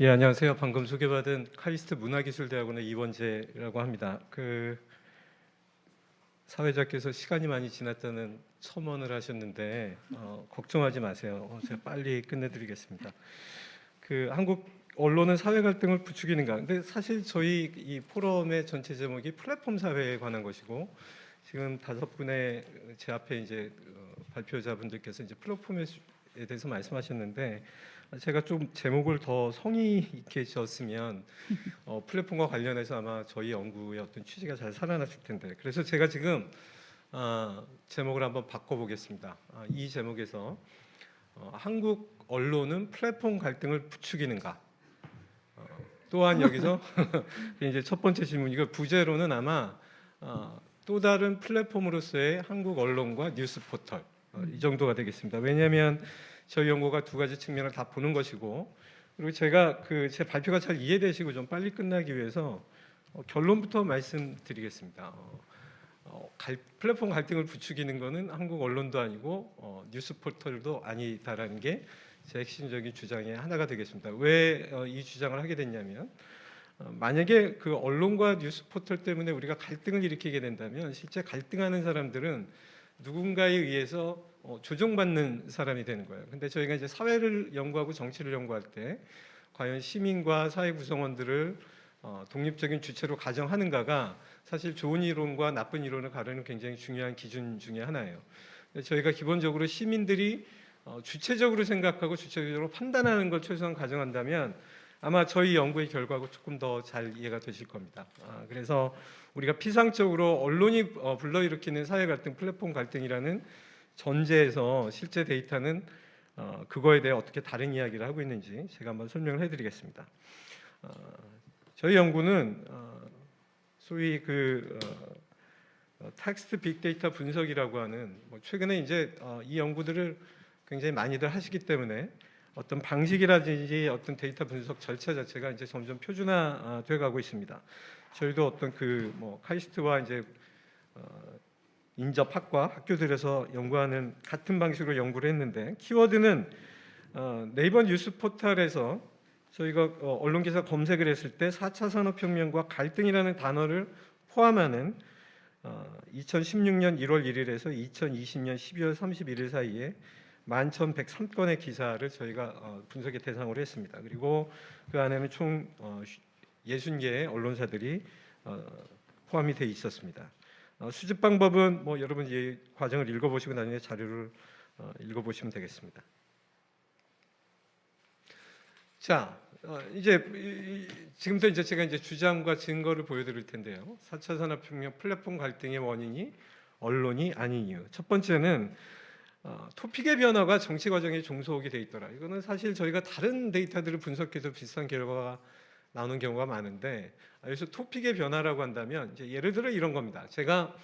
예, 안녕하세요. 방금 소개받은 카이스트 문화기술대학원의 이원재라고 합니다. 그 사회자께서 시간이 많이 지났다는 첨언을 하셨는데 어, 걱정하지 마세요. 어, 제가 빨리 끝내드리겠습니다. 그 한국 언론은 사회 갈등을 부추기는가? 근데 사실 저희 이 포럼의 전체 제목이 플랫폼 사회에 관한 것이고 지금 다섯 분의 제 앞에 이제 어, 발표자분들께서 이제 플랫폼에 대해서 말씀하셨는데 제가 좀 제목을 더 성의 있게 지었으면 어, 플랫폼과 관련해서 아마 저희 연구의 어떤 취지가 잘 살아났을 텐데 그래서 제가 지금 아, 제목을 한번 바꿔보겠습니다. 아, 이 제목에서 어, 한국 언론은 플랫폼 갈등을 부추기는가? 어, 또한 여기서 이제 첫 번째 질문이고 부제로는 아마 어, 또 다른 플랫폼으로서의 한국 언론과 뉴스 포털 어, 이 정도가 되겠습니다. 왜냐하면 저희 연구가 두 가지 측면을 다 보는 것이고 그리고 제가 그 제 발표가 잘 이해되시고 좀 빨리 끝나기 위해서 어, 결론부터 말씀드리겠습니다. 어, 어, 갈- 플랫폼 갈등을 부추기는 것은 한국 언론도 아니고 어, 뉴스 포털도 아니다라는 게 제 핵심적인 주장의 하나가 되겠습니다. 왜 어, 이 주장을 하게 됐냐면 어, 만약에 그 언론과 뉴스 포털 때문에 우리가 갈등을 일으키게 된다면 실제 갈등하는 사람들은 누군가에 의해서 어, 조종받는 사람이 되는 거예요. 근데 저희가 이제 사회를 연구하고 정치를 연구할 때 과연 시민과 사회 구성원들을 어, 독립적인 주체로 가정하는가가 사실 좋은 이론과 나쁜 이론을 가르는 굉장히 중요한 기준 중에 하나예요. 저희가 기본적으로 시민들이 어, 주체적으로 생각하고 주체적으로 판단하는 걸 최소한 가정한다면 아마 저희 연구의 결과하고 조금 더 잘 이해가 되실 겁니다. 아, 그래서 우리가 피상적으로 언론이 어, 불러일으키는 사회 갈등, 플랫폼 갈등이라는 전제에서 실제 데이터는 어, 그거에 대해 어떻게 다른 이야기를 하고 있는지 제가 한번 설명을 해드리겠습니다. 어, 저희 연구는 어, 소위 그 어, 어, 텍스트 빅데이터 분석이라고 하는 뭐 최근에 이제 어, 이 연구들을 굉장히 많이들 하시기 때문에 어떤 방식이라든지 어떤 데이터 분석 절차 자체가 이제 점점 표준화돼 가고 있습니다. 저희도 어떤 그 뭐 카이스트와 이제 어, 인접학과 학교들에서 연구하는 같은 방식으로 연구를 했는데 키워드는 어, 네이버 뉴스 포털에서 저희가 어, 언론 기사 검색을 했을 때 4차 산업혁명과 갈등이라는 단어를 포함하는 어, 2016년 1월 1일에서 2020년 12월 31일 사이에 11,103건의 기사를 저희가 어, 분석의 대상으로 했습니다. 그리고 그 안에는 총 어, 60개의 언론사들이 어, 포함이 돼 있었습니다. 어, 수집 방법은 뭐 여러분 이 과정을 읽어보시고 나중에 자료를 어, 읽어보시면 되겠습니다. 자, 어, 이제 지금부터 이제 제가 이제 주장과 증거를 보여드릴 텐데요. 4차 산업혁명 플랫폼 갈등의 원인이 언론이 아닌 이유. 첫 번째는 어, 토픽의 변화가 정치 과정에 종속이 돼 있더라. 이거는 사실 저희가 다른 데이터들을 분석해도 비슷한 결과가 나오는 경우가 많은데 아, 여기서 토픽의 변화라고 한다면 예를 들어 이런 겁니다. 제가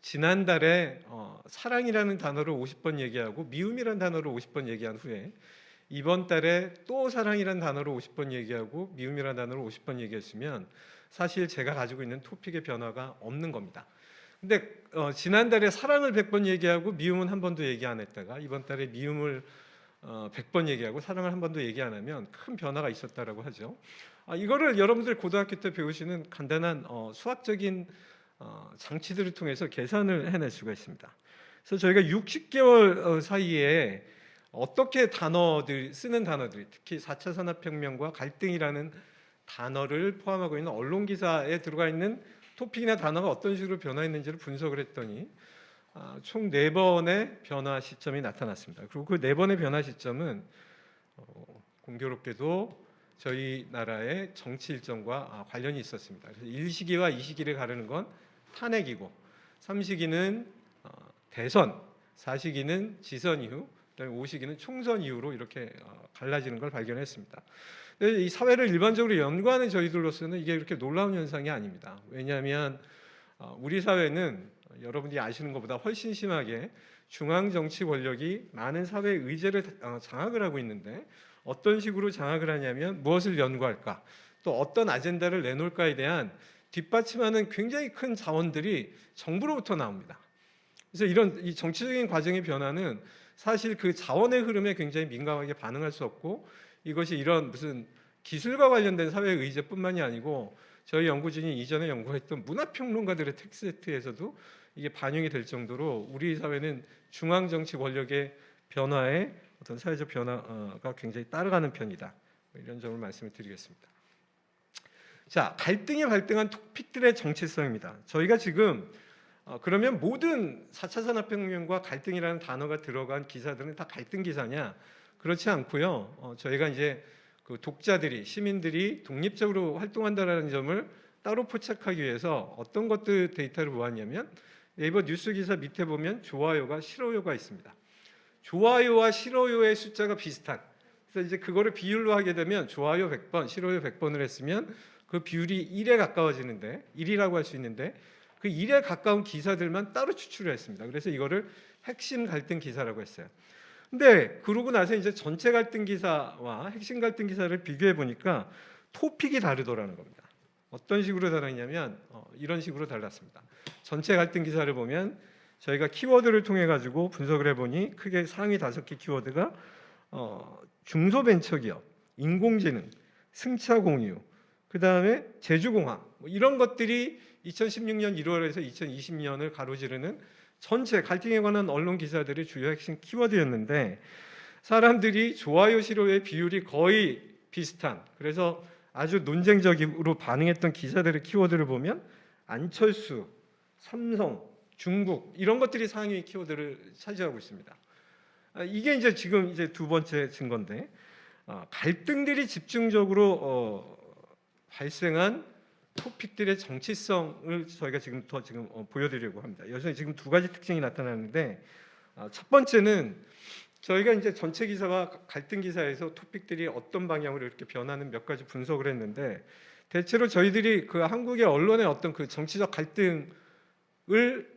지난달에 어, 사랑이라는 단어를 50번 얘기하고 미움이라는 단어를 50번 얘기한 후에 이번 달에 또 사랑이라는 단어를 50번 얘기하고 미움이라는 단어를 50번 얘기했으면 사실 제가 가지고 있는 토픽의 변화가 없는 겁니다. 근데 어, 지난달에 사랑을 100번 얘기하고 미움은 한 번도 얘기 안 했다가 이번 달에 미움을 어, 100번 얘기하고 사랑을 한 번도 얘기 안 하면 큰 변화가 있었다라고 하죠. 아, 이거를 여러분들 고등학교 때 배우시는 간단한 어, 수학적인 어, 장치들을 통해서 계산을 해낼 수가 있습니다. 그래서 저희가 60개월 어, 사이에 어떻게 단어들 쓰는 단어들이 특히 4차 산업혁명과 갈등이라는 단어를 포함하고 있는 언론 기사에 들어가 있는 토픽이나 단어가 어떤 식으로 변화했는지를 분석을 했더니 아, 총 네 번의 변화 시점이 나타났습니다. 그리고 그 네 번의 변화 시점은 어, 공교롭게도 저희 나라의 정치 일정과 아, 관련이 있었습니다. 그래서 1시기와 2시기를 가르는 건 탄핵이고 3시기는 어, 대선, 4시기는 지선 이후, 그다음에 5시기는 총선 이후로 이렇게 어, 갈라지는 걸 발견했습니다. 이 사회를 일반적으로 연구하는 저희들로서는 이게 이렇게 놀라운 현상이 아닙니다. 왜냐하면 어, 우리 사회는 여러분들이 아시는 것보다 훨씬 심하게 중앙 정치 권력이 많은 사회 의제를 어, 장악을 하고 있는데 어떤 식으로 장악을 하냐면 무엇을 연구할까, 또 어떤 아젠다를 내놓을까에 대한 뒷받침하는 굉장히 큰 자원들이 정부로부터 나옵니다. 그래서 이런 이 정치적인 과정의 변화는 사실 그 자원의 흐름에 굉장히 민감하게 반응할 수 없고 이것이 이런 무슨 기술과 관련된 사회 의제뿐만이 아니고 저희 연구진이 이전에 연구했던 문화평론가들의 텍스트에서도 이게 반영이 될 정도로 우리 사회는 중앙 정치 권력의 변화에 어떤 사회적 변화가 굉장히 따라가는 편이다. 뭐 이런 점을 말씀을 드리겠습니다. 자, 갈등이 발등한 토픽들의 정체성입니다. 저희가 지금 어, 그러면 모든 4차 산업혁명과 갈등이라는 단어가 들어간 기사들은 다 갈등 기사냐? 그렇지 않고요. 어, 저희가 이제 그 독자들이 시민들이 독립적으로 활동한다라는 점을 따로 포착하기 위해서 어떤 것들 데이터를 모았냐면 네이버 뉴스 기사 밑에 보면 좋아요가 싫어요가 있습니다. 좋아요와 싫어요의 숫자가 비슷한. 그래서 이제 그거를 비율로 하게 되면 좋아요 100번, 싫어요 100번을 했으면 그 비율이 1에 가까워지는데 1이라고 할 수 있는데 그 1에 가까운 기사들만 따로 추출을 했습니다. 그래서 이거를 핵심 갈등 기사라고 했어요. 근데 그러고 나서 이제 전체 갈등 기사와 핵심 갈등 기사를 비교해 보니까 토픽이 다르더라는 겁니다. 어떤 식으로 다르냐면 어, 이런 식으로 달랐습니다. 전체 갈등 기사를 보면 저희가 키워드를 통해 가지고 분석을 해보니 크게 상위 다섯 개 키워드가 어, 중소벤처기업, 인공지능, 승차 공유, 그 다음에 제주공항 뭐 이런 것들이 2016년 1월에서 2020년을 가로지르는 전체 갈등에 관한 언론 기사들의 주요 핵심 키워드였는데 사람들이 좋아요 싫어요의 비율이 거의 비슷한 그래서 아주 논쟁적으로 반응했던 기사들의 키워드를 보면 안철수, 삼성, 중국 이런 것들이 상위 키워드를 차지하고 있습니다. 아, 이게 이제 지금 이제 두 번째 증거인데 아, 갈등들이 집중적으로 어, 발생한 토픽들의 정치성을 저희가 지금 더 지금 어, 보여드리려고 합니다. 여기서 지금 두 가지 특징이 나타나는데 아, 첫 번째는 저희가 이제 전체 기사와 갈등 기사에서 토픽들이 어떤 방향으로 이렇게 변하는 몇 가지 분석을 했는데 대체로 저희들이 그 한국의 언론의 어떤 그 정치적 갈등을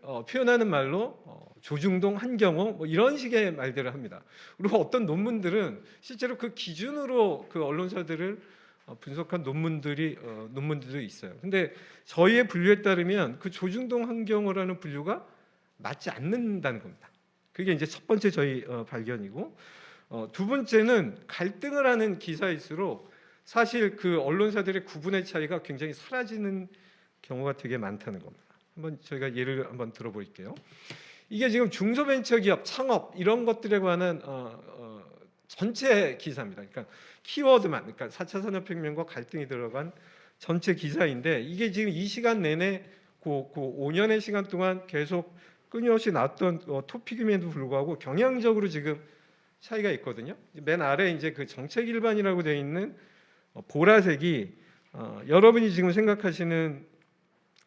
어, 표현하는 말로 어, 조중동, 한경호 뭐 이런 식의 말들을 합니다. 그리고 어떤 논문들은 실제로 그 기준으로 그 언론사들을 어, 분석한 논문들이 어, 논문들도 있어요. 근데 저희의 분류에 따르면 그 조중동 한경호라는 분류가 맞지 않는다는 겁니다. 그게 이제 첫 번째 저희 어, 발견이고 어, 두 번째는 갈등을 하는 기사일수록 사실 그 언론사들의 구분의 차이가 굉장히 사라지는 경우가 되게 많다는 겁니다. 한번 저희가 예를 한번 들어볼게요. 이게 지금 중소벤처기업 창업 이런 것들에 관한 어, 어, 전체 기사입니다. 그러니까 키워드만, 그러니까 4차 산업혁명과 갈등이 들어간 전체 기사인데 이게 지금 이 시간 내내 그, 그 5년의 시간 동안 계속 끊임없이 나왔던 어, 토픽임에도 불구하고 경향적으로 지금 차이가 있거든요. 맨 아래 이제 그 정책 일반이라고 되어 있는 어, 보라색이 어, 여러분이 지금 생각하시는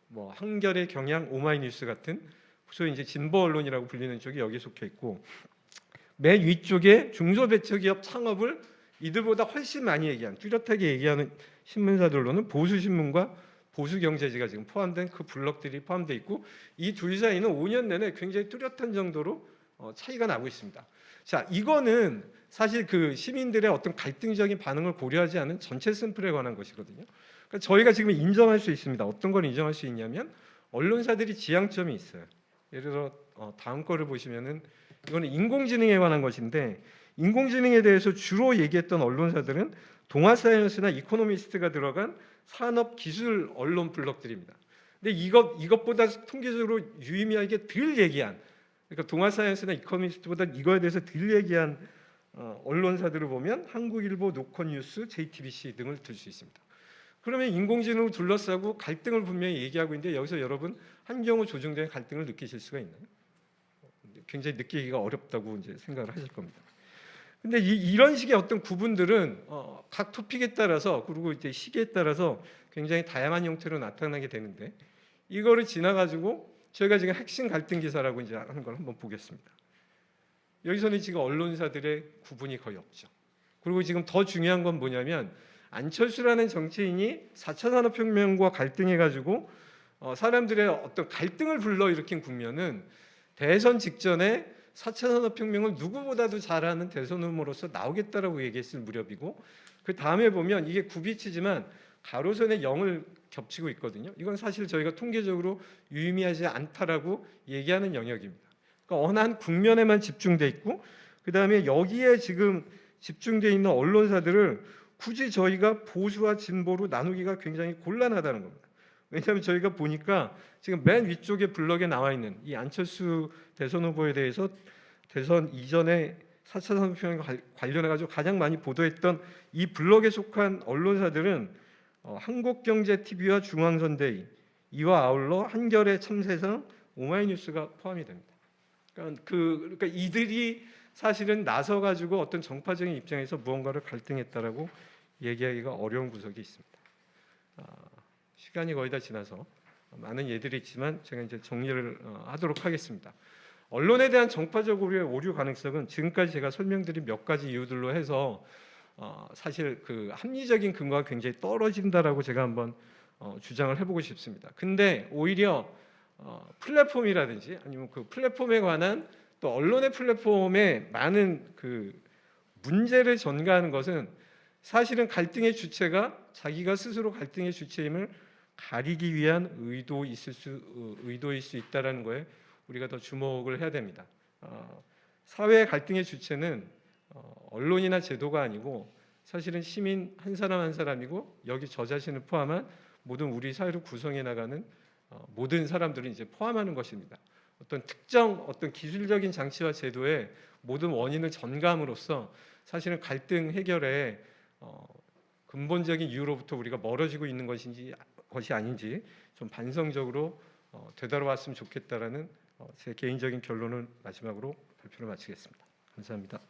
뭐 한결의 경향, 오마이뉴스 같은 소위 이제 진보 언론이라고 불리는 쪽이 여기 속해 있고 맨 위쪽에 중소벤처기업 창업을 이들보다 훨씬 많이 얘기한 뚜렷하게 얘기하는 신문사들로는 보수 신문과 보수 경제지가 지금 포함된 그 블록들이 포함되어 있고 이 둘 사이는 5년 내내 굉장히 뚜렷한 정도로 어, 차이가 나고 있습니다. 자, 이거는 사실 그 시민들의 어떤 갈등적인 반응을 고려하지 않은 전체 샘플에 관한 것이거든요. 그러니까 저희가 지금 인정할 수 있습니다. 어떤 걸 인정할 수 있냐면 언론사들이 지향점이 있어요. 예를 들어 어, 다음 거를 보시면은 이거는 인공지능에 관한 것인데 인공지능에 대해서 주로 얘기했던 언론사들은 동아사이언스나 이코노미스트가 들어간 산업 기술 언론 블록들입니다. 근데 이것 이것보다 통계적으로 유의미하게 덜 얘기한 그러니까 동아사이언스나 이코노미스트보다 이거에 대해서 덜 얘기한 어, 언론사들을 보면 한국일보, 노컷뉴스, JTBC 등을 들 수 있습니다. 그러면 인공지능을 둘러싸고 갈등을 분명히 얘기하고 있는데 여기서 여러분 한경우 조정된 갈등을 느끼실 수가 있나요? 굉장히 느끼기가 어렵다고 이제 생각을 하실 겁니다. 근데 이, 런 식의 어떤 구분들은 어, 각 토픽에 따라서 그리고 이제 시기에 따라서 굉장히 다양한 형태로 나타나게 되는데 이거를 지나가지고 저희가 지금 핵심 갈등 기사라고 이제 하는 걸 한번 보겠습니다. 여기서는 지금 언론사들의 구분이 거의 없죠. 그리고 지금 더 중요한 건 뭐냐면 안철수라는 정치인이 4차 산업혁명과 갈등해가지고 어, 사람들의 어떤 갈등을 불러일으킨 국면은 대선 직전에 4차 산업혁명을 누구보다도 잘하는 대선 후보로서 나오겠다라고 얘기했을 무렵이고 그 다음에 보면 이게 굽이치지만 가로선에 0을 겹치고 있거든요. 이건 사실 저희가 통계적으로 유의미하지 않다라고 얘기하는 영역입니다. 그러니까 어느 한 국면에만 집중돼 있고 그 다음에 여기에 지금 집중돼 있는 언론사들을 굳이 저희가 보수와 진보로 나누기가 굉장히 gon란하다는 겁니다. 왜냐하면 저희가 보니까 지금 맨 위쪽에 블럭에 나와 있는 이 안철수 대선 후보에 대해서 대선 이전에 4차 산업혁명 관련해 가지고 가장 많이 보도했던 이 블럭에 속한 언론사들은 어, 한국경제TV와 중앙선대위 이와 아울러 한겨레 참세상 오마이뉴스가 포함이 됩니다. 그러니까 그 그러니까 이들이 사실은 나서 가지고 어떤 정파적인 입장에서 무언가를 갈등했다라고 얘기하기가 어려운 구석이 있습니다. 아, 시간이 거의 다 지나서 많은 예들이 있지만 제가 이제 정리를 어, 하도록 하겠습니다. 언론에 대한 정파적 오류의 오류 가능성은 지금까지 제가 설명드린 몇 가지 이유들로 해서 어, 사실 그 합리적인 근거가 굉장히 떨어진다라고 제가 한번 어, 주장을 해보고 싶습니다. 근데 오히려 어, 플랫폼이라든지 아니면 그 플랫폼에 관한 또 언론의 플랫폼에 많은 그 문제를 전가하는 것은 사실은 갈등의 주체가 자기가 스스로 갈등의 주체임을 가리기 위한 의도 있을 수 어, 의도일 수 있다라는 거에 우리가 더 주목을 해야 됩니다. 어, 사회 갈등의 주체는 어, 언론이나 제도가 아니고 사실은 시민 한 사람 한 사람이고 여기 저 자신을 포함한 모든 우리 사회를 구성해 나가는 어, 모든 사람들을 이제 포함하는 것입니다. 어떤 특정 어떤 기술적인 장치와 제도의 모든 원인을 전감으로써 사실은 갈등 해결에 어, 근본적인 이유로부터 우리가 멀어지고 있는 것인지 것이 아닌지 좀 반성적으로 어, 되돌아왔으면 좋겠다라는 어, 제 개인적인 결론을 마지막으로 발표를 마치겠습니다. 감사합니다.